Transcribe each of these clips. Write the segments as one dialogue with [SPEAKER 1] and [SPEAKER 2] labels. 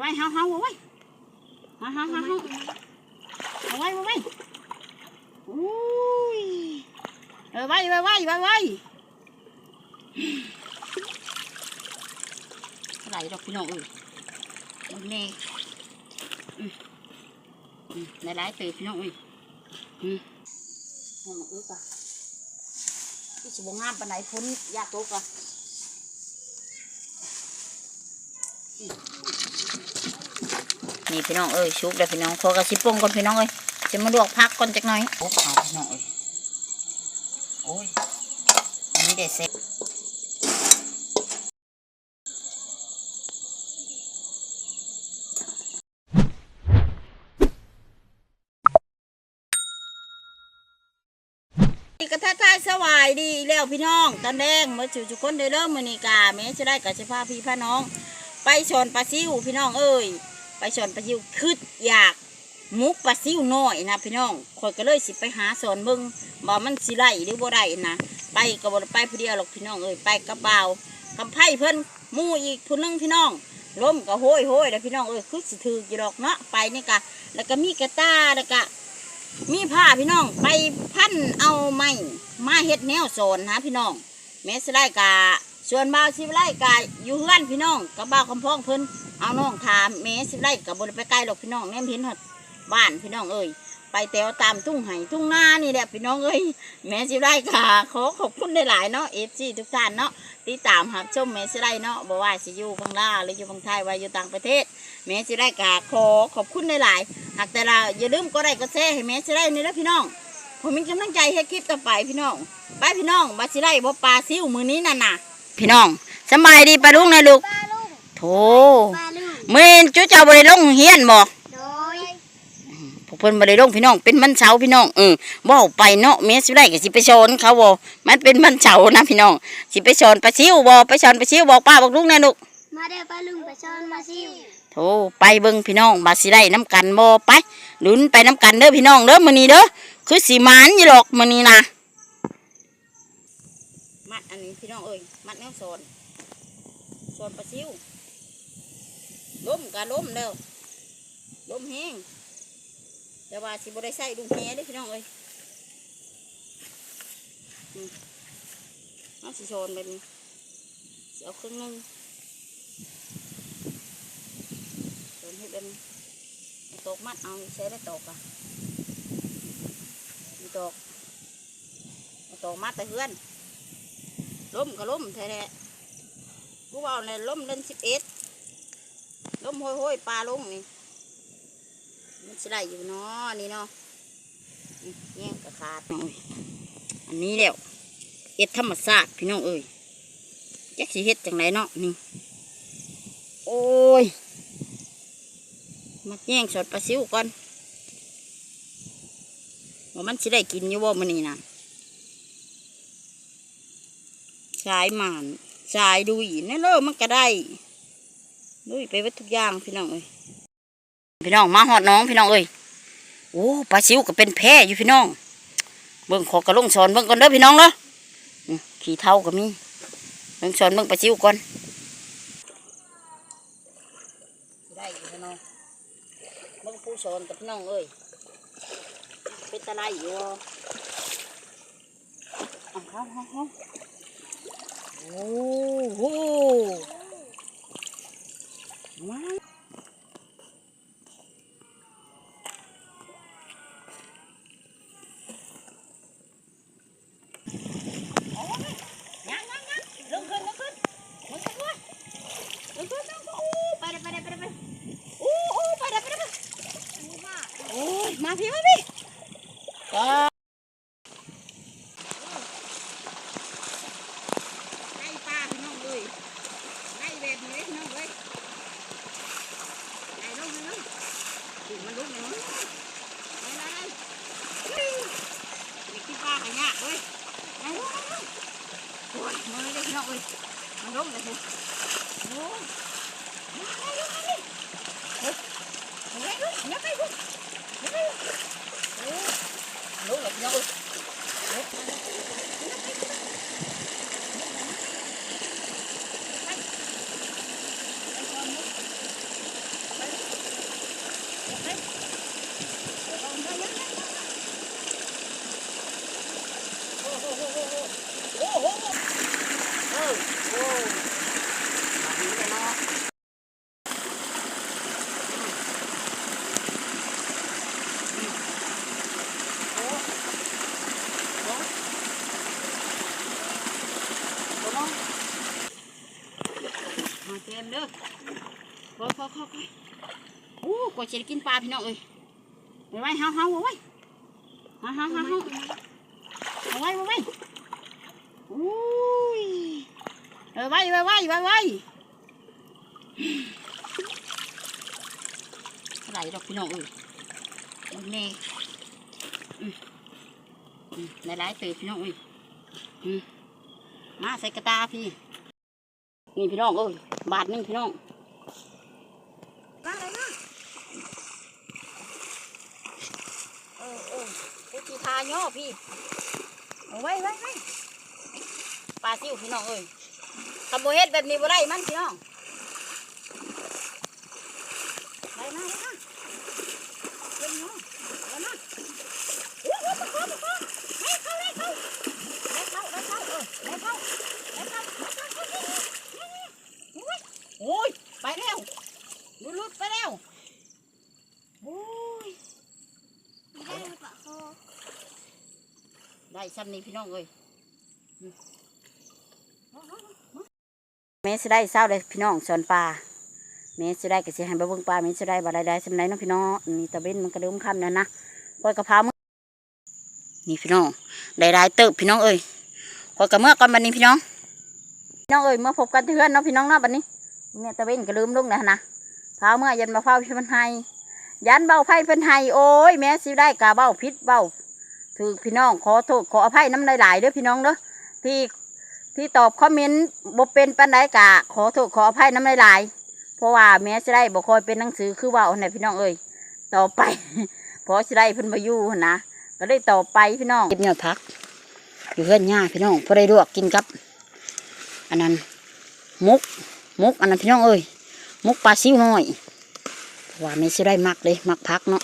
[SPEAKER 1] ไว้เฮาเฮาเอาไว้เฮาเฮาเฮาเฮาเอาไว้เอาไว้อุ้ยเอาไว้ไว้ไว้ไว้ไว้ไหลดอกพี่น้องเอ้ยมันแน่อืมอืมในหลายเตยพี่น้องเอ้ยอืมเอามาอึกอะที่สิบงามปานไหนพ้นยากตกอะ นี่พี่น้องเอ้ยชุบเลยพี่น้องขอกระชิบปรุงก่อนพี่น้องเอ้ยจะมาลวกพักก่อนจักหน่อยโอ้เอาพี่น้องเอ้ยโอ้ยอันนี้เด็ดเสร็จนี่ก็ทักทายสวายดีแล้วพี่น้องตอนแดงเมื่อจู่จุกคนได้เริ่มมือนีกาแม้จะได้กับเฉพาพี่พาน้อง ไปชนปลาซิวพี่น้องเอ้ย ไปชนปลาซิวคืดอยากมุกปลาซิวน้อยนะพี่น้องคอยก็เลยสิไปหาสอนเบิ่งบ่มันสิไล่หรือบ่ได้นะไปก็บ่ได้ไปผู้เดียวหรอกพี่น้องเอ้ยไปกับบ่าวกับไผ่เพิ่นมู่อีกผู้นึงพี่น้องล้มก็โหยโหยแล้วพี่น้องเอ้ยคือสิถืออยู่ดอกเนาะไปนี่กะแล้วก็มีกระตาแล้วก็มีผ้าพี่น้องไปพันเอาไม้มาเฮ็ดแนวสอนนะพี่น้องแม่สิไลกะ ส่วนบ่าวสิไล่กะอยู่เฮือนพี่น้องกับบ่าวคำพ้องเพิ่นเอาน้องถามแม่สิไล่กับบริไปไกลหรอกพี่น้องแม่เห็นหอดบ้านพี่น้องเอ้ยไปแถวตามทุ่งไห่ทุ่งนานี่แหละพี่น้องเอ้ยแม่สิไล่ค่ะขอขอบคุณได้หลายเนาะเอฟซีทุกท่านเนาะติดตามหับชมแม่สิไล่เนาะบ่ว่าสิอยู่พังลาหรืออยู่พังไทยว่าอยู่ต่างประเทศแม่สิไล่ค่ะขอขอบคุณได้หลายหากแต่เราอย่าลืมก็ได้ก็แชร์ให้แม่สิไล่นี่นะพี่น้องผมมีกำลังใจให้คลิปต่อไปพี่น้องไปพี่น้องบาสิไล่บ่ปลาซิวมือนี้นั่นน่ะ พี่น้องสำบายดีปลาลุงนะลูก
[SPEAKER 2] ปลาลูก
[SPEAKER 1] โถ
[SPEAKER 2] ปลาลูก
[SPEAKER 1] เมื่อจุเจ้าบริลงเฮียนบ่
[SPEAKER 2] โดย
[SPEAKER 1] พวกเพิ่นบริลงพี่น้องเป็นมันเสาร์พี่น้องเออบ่เอาไปเนาะแม่สิได้ก็สิไปสอนเขาบ่มันเป็นมันเสาร์นะพี่น้องสิไปสอนปลาซิวบ่ไปสอนปลาซิวบอกป้าบอกลุงแน่ลูก
[SPEAKER 2] มาเด้อปลาลุงไปช้อนมาซิว
[SPEAKER 1] โถไปเบิ่งพี่น้องบาสิได้น้ำกันบ่ไปลุ้นไปน้ำกันเด้อพี่น้องเด้อมื้อนี้เด้อคือสิหมานอยู่หรอกมื้อนี้นะมัดอันนี้พี่น้องเอ้ยมัดแนวส อนสอนปลาซิวล้มกะล้มแล้วล้มแห้งแต่ว่าสิบได้ใส่ดุงแหเด้อพี่น้องเอ้ยอืมเอาสิสอนแบบนี้เอาครึ่งนึงเดินให้เป็นตกมัดเอาใช้ได้ตกอะมีตกตกมัดแต่เพื่อน ล้มก็ล้มแท้ๆกูว่าเนี่ยล้มเล่นสิบเอ็ดล้มห้อยห้อยๆปลาลงนี่มันสิได้อยู่เนาะนี่เนาะแง่งกระขาดโอ้ยอันนี้แล้วเอ็ดธรรมศาสตร์พี่น้องเอ้ยแจ็คสิเฮ็ดจังไรเนาะนี่โอ้ยมาแย่งสดปลาซิวก่อนว่ามันสิได้กินอยู่บ่มันนี่นะ สายหมานสายดุยนี่นเลิมันก็ได้ดุยไปวัดทุกอย่างพี่น้องเอ้ยพี่น้องมาหอดน้องพี่น้องเอ้ยโอ้ปลาซิวก็เป็นแพร่อยู่พี่น้อง เบิ่งขอกระลงสอนเบิ่งก่อนเด้อพี่น้องเด้อขี้เท่าก็มีเบิ่งสอนเบิ่งปลาซิวก่อนได้พี่น้องมึงผู้สอนกับน้องเอ้ยเป็นตะไลอยู่บ่เอาเขาเขาเขา โอ้โหว้าวเอาไว้ยังยังยังลงขึ้นลงขึ้นลงขึ้นด้วยลงขึ้นลงขึ้นโอ้ไปเลยไปเลยไปเลยไปเลยโอ้โอ้ไปเลยไปเลยไปเลย โอ้ยมาพี่มาพี่ก็ไล่ปลาพี่น้องเลยไล่แบบนี้พี่น้องเลยไล่ลงเลยถึงมันลุกเลยมั้งไล่ไล่ไล่นี่ขี้ปลาขยะเลยไล่ลงไล่ลงโอ้ยมือเลยพี่น้องเลยมั นลุกเลยโอ้ยไล่ลงไล่ลงเฮ้ยไล่ลงอย่าไปลุก Đúng là nhau. คอยคอคออู้กว่าจะกินปลาพี่น้องเอ้ยไว้ไว้เฮาเฮาไว้ไว้เฮาเฮาเฮาเฮาเอาไว้ไว้ไว้อุ้ยเออไว้ไว้ไว้ไว้ไว้ไหลดอกพี่น้องเอ้ยนี่อืมอืมในร้ายตื่นพี่น้องเอ้ยมาใส่กระตาพี่ นี่พี่น้องเอ้ยบาทนึงพี่น้องมาเลยมาเออเออกูจีทา ย่อพี่เอาไว้ไว้ไว้ปลาซิวพี่น้องเอ้ยทำโบเฮ็ดแบบนี้บ่ได้มันพี่น้องได้มาได้มาเล่นน้องเอามาอู้หูปะโคปะโคให้เข้าให้เข้าให้เข้าให้เข้าเออให้เข้าให้เข้าให้เข้าให้เข้า โอ้ยไปแล้วลุดลุดไปแล้วโอ้ย
[SPEAKER 2] ได้ปะโค
[SPEAKER 1] ได้ซ้ำนี่พี่น้องเอ้ยแม่สิได้เศร้าเลยพี่น้องสอนปลาแม่สิได้ก็สิให้ไปเบิ่งปลาแม่สิได้บ่ได้ได้สำไรเนาะพี่น้องนี่ตะเบนมันกระดิมคำนั่นนะปล่อยกระเพรามือนี่พี่น้องได้ได้เติบพี่น้องเอ้ยปล่อยกระเมื่อก่อนบัดนี้พี่น้องพี่น้องเอ้ยเมื่อพบกันเพื่อนเนาะพี่น้องเนาะบัดนี้เนี่ยตะเบนกระดิมลงนะนะเท้าเมื่อยันมาเฝ้าพี่มันให้ยันเบาไพ่เพิ่นให้โอ้ยแม่สิได้กาเบ้าพิษเบ้า ถือพี่น้องขอโทษขออภัยน้ำหลายๆเด้อพี่น้องเด้อที่ที่ตอบคอมเมนต์บ่เป็นปันไดกะ ขอโทษขออภัยน้ำหลายๆเพราะว่าแม้จะได้บ่คอยเป็นหนังสือคือว่าเอาไหนพี่น้องเอ้ยต่อไปเพราะจะได้เพิ่นมาอยู่นะก็ได้ต่อไปพี่น้องเก็บเนี่ยพัก อยู่เพื่อนย่าพี่น้องพอได้ลวกกินกับ อันนั้นมุกมุกอันนั้นพี่น้องเอ้ยมุกปลาซิวหน้อยเพราะว่าแม่จะได้มักเลยมักพักเนาะ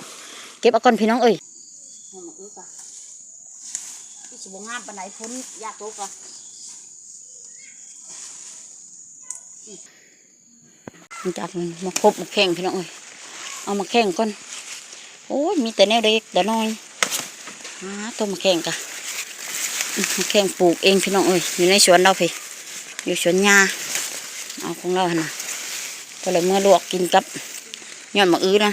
[SPEAKER 1] เก็บเอาก่อนพี่น้องเอ้ย ให้มันอึกอะที่ สิบงามปานไหนพ้นยากตกอะมันจับมันมาคบมาแข่งพี่น้องเอ้ยเอามาแข่งก่อนโอ้ยมีแต่แนวเด็กแต่น้อยหาตัวมาแข่งกะมาแข่งปลูกเองพี่น้องเอ้ยอยู่ในสวนเราพี่อยู่สวนยาเอาของเราหั่นนะก็เลยเมื่อลวกกินกับยอดมะอื้อนะ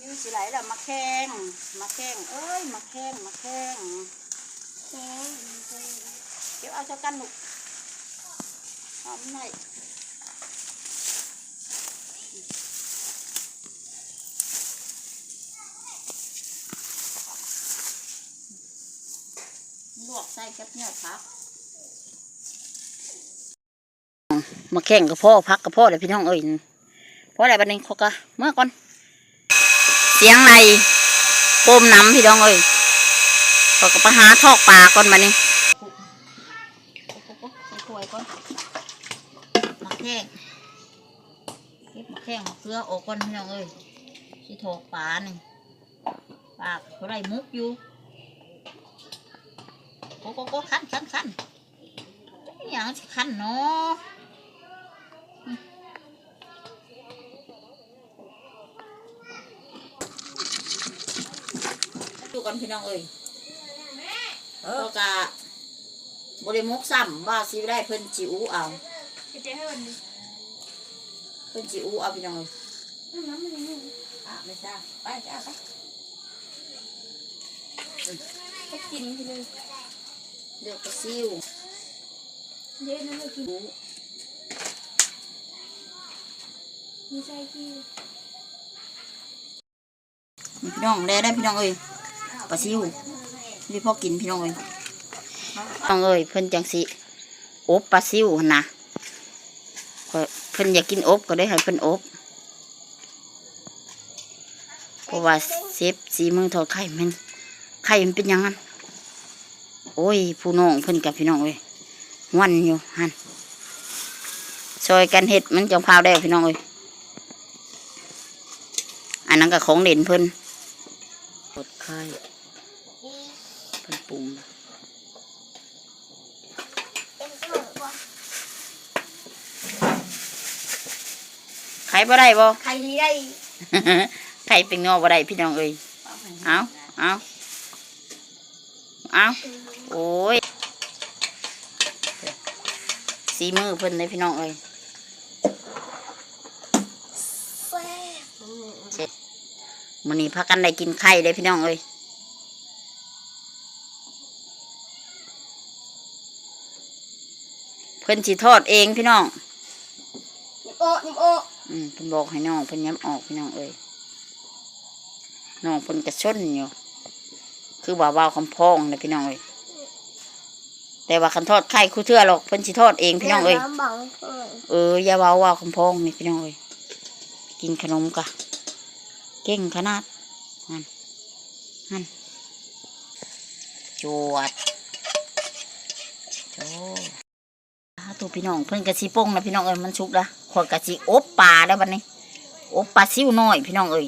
[SPEAKER 1] มีสิไหล แข้งมาแข้งเอ้ยมาแข้งมาแข้ง
[SPEAKER 2] แข้ง
[SPEAKER 1] เดี๋ยวเอาเจ้ากันลูกหอมหน่อยลวกใส่กับเนี่ยพักมาแข่งกับพ่อพักกับพ่อเลยพี่น้องเอ้ยพ่ออะไรบันนี้เขาก็เมื่อก่อน เสียงในโปมน้ำพี่น้องเอ้ยเขาก็ไปหาทอกปลาก่อนมานี่ใส่ถ้วยก่อนมาแข้งเก็บมาแข้งมาเกลือออกก่อนพี่น้องเอ้ยที่ทอกปลานี่ปลาเขาได้มุกอยู่โก้โกโกคันคันคันอย่างสิคันเนาะ อยู่กันพี่น้องเอ้ยเออกะบริมกซ้ำว่าสิได้เพิ่นจิอูเอา
[SPEAKER 2] เจ๊ให้วันนี้
[SPEAKER 1] เพิ่นจิอูเอาพี่น้องเอ้ยอะไม่ใช่ไปจ้าไป
[SPEAKER 2] ก็กินไปเลย
[SPEAKER 1] เลือกกระซิว
[SPEAKER 2] เยอะนะเรากิน
[SPEAKER 1] อู
[SPEAKER 2] มีไส้ขี้
[SPEAKER 1] นี่พี่น้องได้ได้พี่น้องเอ้ย กระซิวนี่พ่อกินพี่น้องเอ้ยพี่น้องเอ้ยเพิ่นจังสิอบปลาซิวนะเพิ่นอยากกินอบก็ได้ให้เพิ่นอบเพราะว่าเซฟสีมือทอดไข่มันไข่มันเป็นยังไงโอ้ยผู้น้องเพิ่นกับพี่น้องเอ้ยวันอยู่หันซอยกันเห็ดมันจังพาวได้พี่น้องเอ้ยอันนั้นก็ของเด่นเพิ่นกดไข่ เพิ่นปรุง
[SPEAKER 2] เป็นเกลือบ่
[SPEAKER 1] ไข่บ่ได้บ่
[SPEAKER 2] ใครดีได้
[SPEAKER 1] ไข่เป็นงอบ่ได้พี่น้องเอ้ยเอาเอาเอาโอ้ยสีมือเพิ่นเลยพี่น้องเอ้ย
[SPEAKER 2] แซ่บ
[SPEAKER 1] มื้อนี้พากันได้กินไข่เลยพี่น้องเอ้ย เพิ่นสิทอดเองพี่น้อง
[SPEAKER 2] นิมโอนิมโอ
[SPEAKER 1] อืมเพิ่นบอกให้น้องเพิ่นย้ำออกพี่น้องเอ้ยน้องเพิ่นกระชนอยู่ คือว่าว่าวคำพองนะพี่น้องเอ้ยแต่ว่าคันทอดไข่คู่เทื่อหรอกเพิ่นสิทอดเองพี่น้องเอ้ย
[SPEAKER 2] น้ำบังเออ
[SPEAKER 1] เอออย่าว่าวว่าวคำพองนี่พี่น้องเอ้ยกินขนมกะเก่งขนาดนั่นนั่นจวดโอ้อ่า ตัวพี่น้องเพิ่นกะสิโป้งนะพี่น้องเอ้ยมันชุกละขวดกะสิอบปลาได้วบัดนี้อบปลาซิวน้อยพี่น้องเอ้ย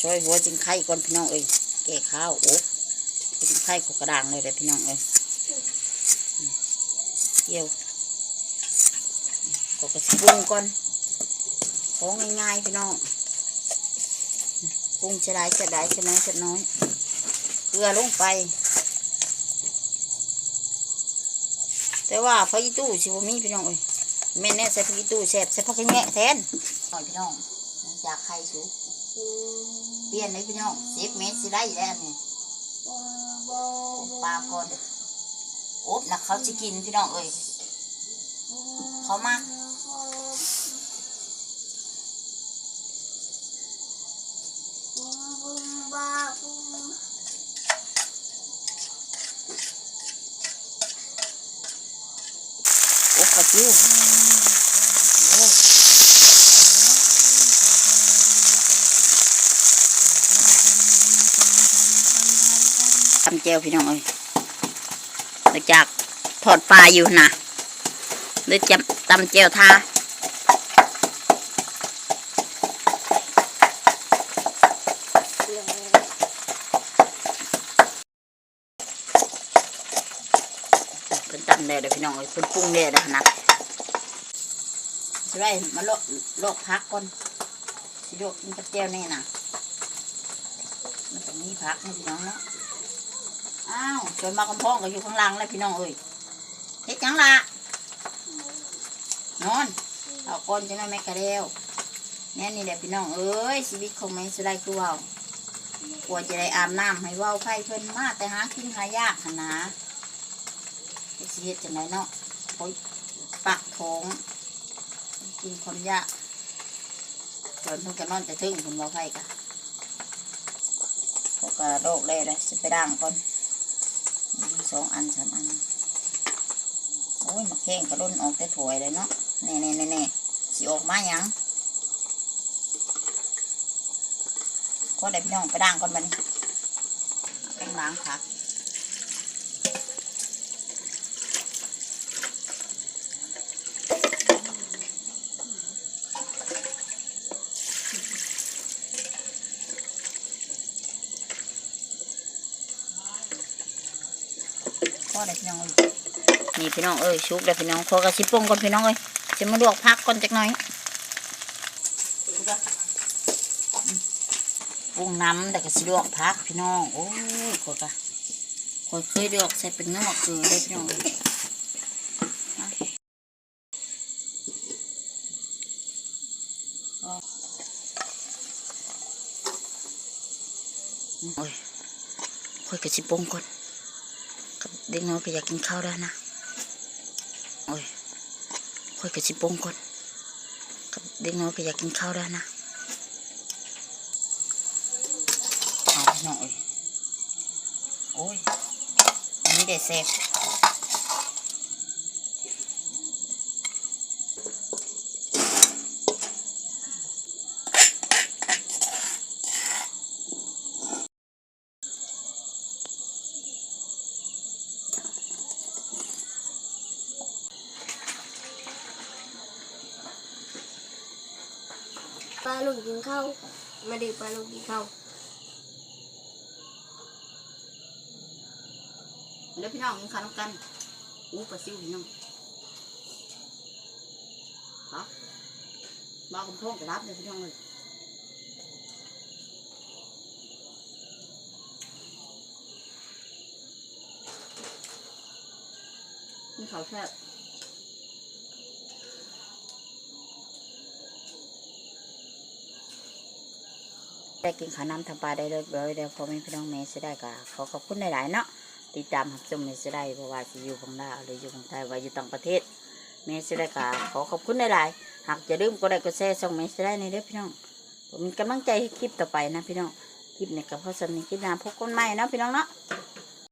[SPEAKER 1] ช่วยหัวจิงไข่ก่อนพี่น้องเอ้ยแก่ข้าวโอ๊บจิงไข่ขกระด่างเลยเลยพี่น้องเอ้ยเกี่ยวก็กระปรุงก่อนของง่ายๆพี่น้องปรุงจะได้จะได้จะน้อยจะน้อย ลือลงไป แต่ว่าพระอีตู้ชิบมีพี่น้องเอ้ยแม่นแน่ใส่พระอีตู้แซ่บใส่ผักแงะแทนหน่อยพี่น้องอยากไข่สูเปลี่ยนเลยพี่น้องสิบเมตรสิได้แล้วนี่ปลาก่อนอบนะเขาจะกินพี่น้องเอ้ยเขามาอบก ระจิ้วโอ้ตำเจียวพี่น้องเอ้ยหลังจากถอดปลาอยู่นะเลยจำตำเจียวทา เป็นตำได้เลยพี่น้องเอ้ยเป็นปรุงได้แล้วนะจะได้มาโลกโลกพักก่อนสิโลกกินกับเจียวนี่นะมันต้องมีพักนะพี่น้องเนาะอ้าวจนมากำพองก็อยู่ข้างล่างเลยพี่น้องเอ้ยเฮ็ดจังละนอนเอาก้นจะไม่แม่กระเดียวแน่นี่แหละพี่น้องเอ้ยชีวิตของแม่สุได้คือว่าวกลัวจะได้อาบน้ำให้ว่าวไผ่เพิ่นมาแต่หากินหายากหนาไอ้ สิเฮ็ดจังไดเนาะโอ้ยปากท้องกินคนยากเพิ่นเพิ่นก็นอนจะถึงเพิ่นเว่ไผกะเขาก็โรคเลยเลยสิไปด่างก่อนสองอันสามอันโอ้ยมาแข้งกระด้นออกแต่ถวยเลยเนาะแน่แน่แน่แน่สิออกมาหยังก็ได้พี่น้องไปด่างก่อนบัดนแป้งล้างผัก ก็ได้พี่น้องเอ้ยนี่พี่น้องเอ้ยชุกได้พี่น้องขอกระชิบปงก่อนพี่น้องเอ้ยจะมาลวกผักก่อนจักหน่อยปรุงน้ำแต่ก็สิลวกผักพี่น้องโอ้ยขอยกะขอยเคยลวกใส่เป็นงอกเกลือได้พี่น้องเอ้โอ้ยขอยกระชิบปงก่อน เด็กน้อยก็อยากกินข้าวแล้วนะ โอ้ยค่อยกระชิบปงก่อนเด็กน้อยก็อยากกินข้าวแล้วนะเอาหน่อยโอ้ยอันนี้เด็ดเซฟ
[SPEAKER 2] ป ปลาลุงกินข้าวมาดิปลาลุงกินข้าว
[SPEAKER 1] แล้วพี่น้องกินข้าน้กันอู้ปลาซิวพี่น้องฮะมาคุณพ่อจะรับเลยพี่น้องเลยนี่เขาแซ่ ได้กินข้าวน้ำทำปลาได้เรียบร้อยแล้วพอไม่พี่น้องแม่จะได้ก็ขอขอบคุณหลายๆเนาะติดตามรับชมแม่จะได้เพราะว่าจะอยู่ของลาวหรืออยู่ของไทยว่าอยู่ต่างประเทศแม่จะได้ก็ขอขอบคุณหลายๆหากจะลืมก็ได้ก็แชร์ส่องแม่จะได้ในเด้อพี่น้องผมมีกำลังใจให้คลิปต่อไปนะพี่น้องคลิปนี้ก็เพราะสำนึกคลิปน้าพบกันใหม่เนาะพี่น้องเนาะ